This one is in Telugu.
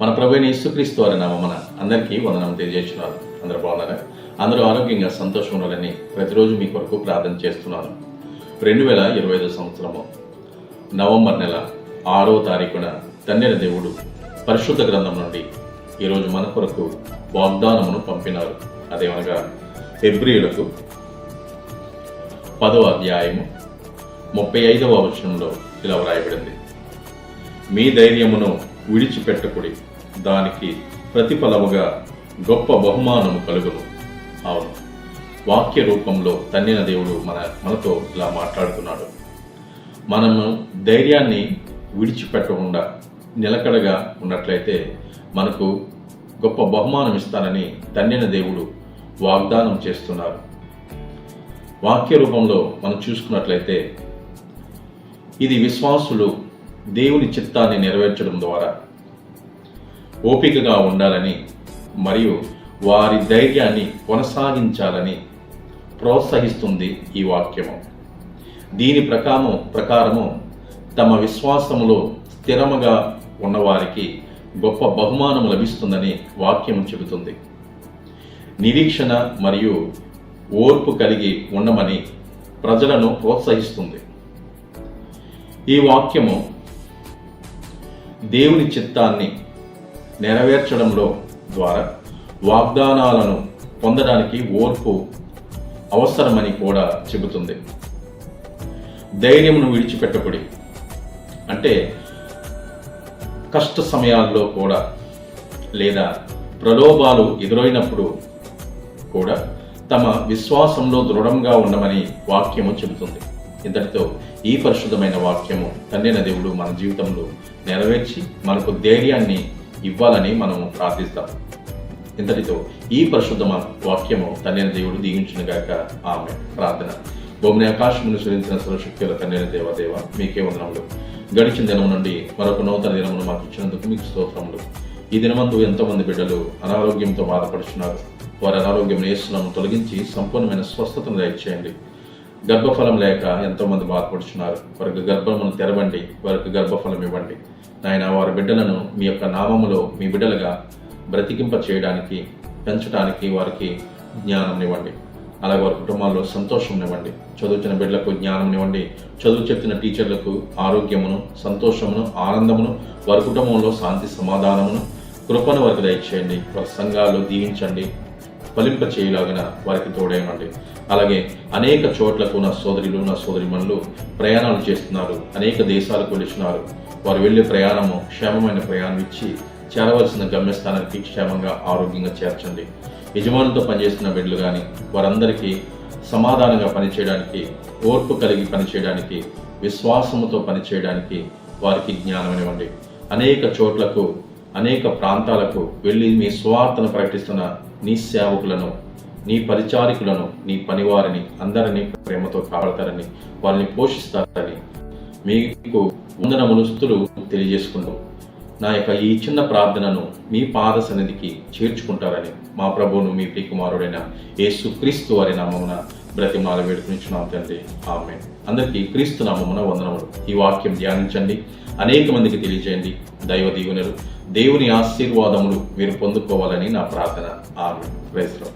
మన ప్రభుత్వ యేసుక్రీస్తు వారి నామన అందరికీ వందనం తెలియజేస్తున్నారు అందరూ బాగున్నారా? అందరూ ఆరోగ్యంగా సంతోషం ఉండాలని ప్రతిరోజు మీ కొరకు ప్రార్థన చేస్తున్నాను. రెండు వేల ఇరవై ఐదు సంవత్సరము నవంబర్ నెల ఆరో తారీఖున తన్నెల దేవుడు పరిశుద్ధ గ్రంథం నుండి ఈరోజు మన కొరకు వాగ్దానమును పంపినారు. అదేమనగా ఫిబ్రియులకు పదవ అధ్యాయము ముప్పై ఐదవ వచనంలో ఇలా వ్రాయబడింది. మీ ధైర్యమును విడిచిపెట్టకుడి. దానికి ప్రతిఫలముగా గొప్ప బహుమానము కలుగును. అవును. వాక్య రూపంలో తన్నిన దేవుడు మన మనతో ఇలా మాట్లాడుతున్నాడు. మనము ధైర్యాన్ని విడిచిపెట్టకుండా నిలకడగా ఉన్నట్లయితే మనకు గొప్ప బహుమానం ఇస్తానని తన్నిన దేవుడు వాగ్దానం చేస్తున్నారు. వాక్య రూపంలో మనం చూసుకున్నట్లయితే ఇది విశ్వాసులు దేవుని చిత్తాన్ని నెరవేర్చడం ద్వారా ఓపికగా ఉండాలని మరియు వారి ధైర్యాన్ని కొనసాగించాలని ప్రోత్సహిస్తుంది ఈ వాక్యము. దీని ప్రకారం ప్రకారము తమ విశ్వాసములో స్థిరముగా ఉన్నవారికి గొప్ప బహుమానం లభిస్తుందని వాక్యం చెబుతుంది. నిరీక్షణ మరియు ఓర్పు కలిగి ఉండమని ప్రజలను ప్రోత్సహిస్తుంది. ఈ వాక్యము దేవుని చిత్తాన్ని నెరవేర్చడంలో ద్వారా వాగ్దానాలను పొందడానికి ఓర్పు అవసరమని కూడా చెబుతుంది. ధైర్యమును విడిచిపెట్టబడి అంటే కష్ట సమయాల్లో కూడా లేదా ప్రలోభాలు ఎదురైనప్పుడు కూడా తమ విశ్వాసంలో దృఢంగా ఉండమని వాక్యము చెబుతుంది. ఇంతటితో ఈ పరిశుద్ధమైన వాక్యము తండ్రిన దేవుడు మన జీవితంలో నెరవేర్చి మనకు ధైర్యాన్ని ఇవ్వాలని మనం ప్రార్థిస్తాం. ఇంతటితో ఈ పరిశుద్ధ వాక్యము తండ్రిన దేవుడు దీవించునుగాక ఆమె ప్రార్థన. భూమిని ఆకాశమును సురించిన సర్వశక్తుల తండ్రిన దేవదేవ మీకే వందనములు. గడిచిన దినం నుండి మరొక నూతన దినమును మాకు ఇచ్చినందుకు మీకు స్తోత్రములు. ఈ దినమందు ఎంతో మంది బిడ్డలు అనారోగ్యంతో బాధపడుతున్నారు వారి అనారోగ్యం నేస్తున్నాము తొలగించి సంపూర్ణమైన స్వస్థతను దయచేయండి. గర్భఫలం లేక ఎంతో మంది వారికి గర్భమును తెరవండి వారికి గర్భఫలం ఇవ్వండి. నాయన వారి బిడ్డలను మీ యొక్క నామములో మీ బిడ్డలుగా బ్రతికింప చేయడానికి పెంచడానికి వారికి జ్ఞానం ఇవ్వండి. అలాగే వారి కుటుంబాల్లో సంతోషం ఇవ్వండి. చదువుతున్న బిడ్డలకు జ్ఞానం ఇవ్వండి. చదువు చెప్తున్న టీచర్లకు ఆరోగ్యమును సంతోషమును ఆనందమును వారి కుటుంబంలో శాంతి సమాధానమును కృపను వారికి దయచేయండి. వారి సంఘాలు దీవించండి. ఫలింప చేయలాగిన వారికి తోడేయమండి అలాగే అనేక చోట్లకు నా సోదరులు నా సోదరిమణులు ప్రయాణాలు చేస్తున్నారు. అనేక దేశాలకు వెళుతున్నారు వారు వెళ్ళే ప్రయాణము క్షేమమైన ప్రయాణం ఇచ్చి చేరవలసిన గమ్యస్థానానికి క్షేమంగా ఆరోగ్యంగా చేర్చండి. యజమానులతో పనిచేస్తున్న బిడ్డలు కానీ వారందరికీ సమాధానంగా పనిచేయడానికి ఓర్పు కలిగి పనిచేయడానికి విశ్వాసముతో పనిచేయడానికి వారికి జ్ఞానం అనేక చోట్లకు అనేక ప్రాంతాలకు వెళ్ళి మీ స్వార్థను ప్రకటిస్తున్న నీ సేవకులను నీ పరిచారికులను నీ పనివారిని అందరినీ ప్రేమతో కాపాడతారని వారిని పోషిస్తారని మీకు వందన స్థుతులు తెలియజేసుకుంటూ నా యొక్క ఈ చిన్న ప్రార్థనను మీ పాద సన్నిధికి చేర్చుకుంటారని మా ప్రభువును మీ ప్రియకుమారుడైన యేసు క్రీస్తు వారి నామమున బ్రతిమాల వేడుకునిచ్చున్నాం తండ్రి. ఆమె అందరికీ క్రీస్తు నామమున వందనములు. ఈ వాక్యం ధ్యానించండి. అనేక మందికి తెలియజేయండి. దైవ దీవెనలు దేవుని ఆశీర్వాదములు మీరు పొందుకోవాలని నా ప్రార్థన. ఆమె ప్రైజ్లో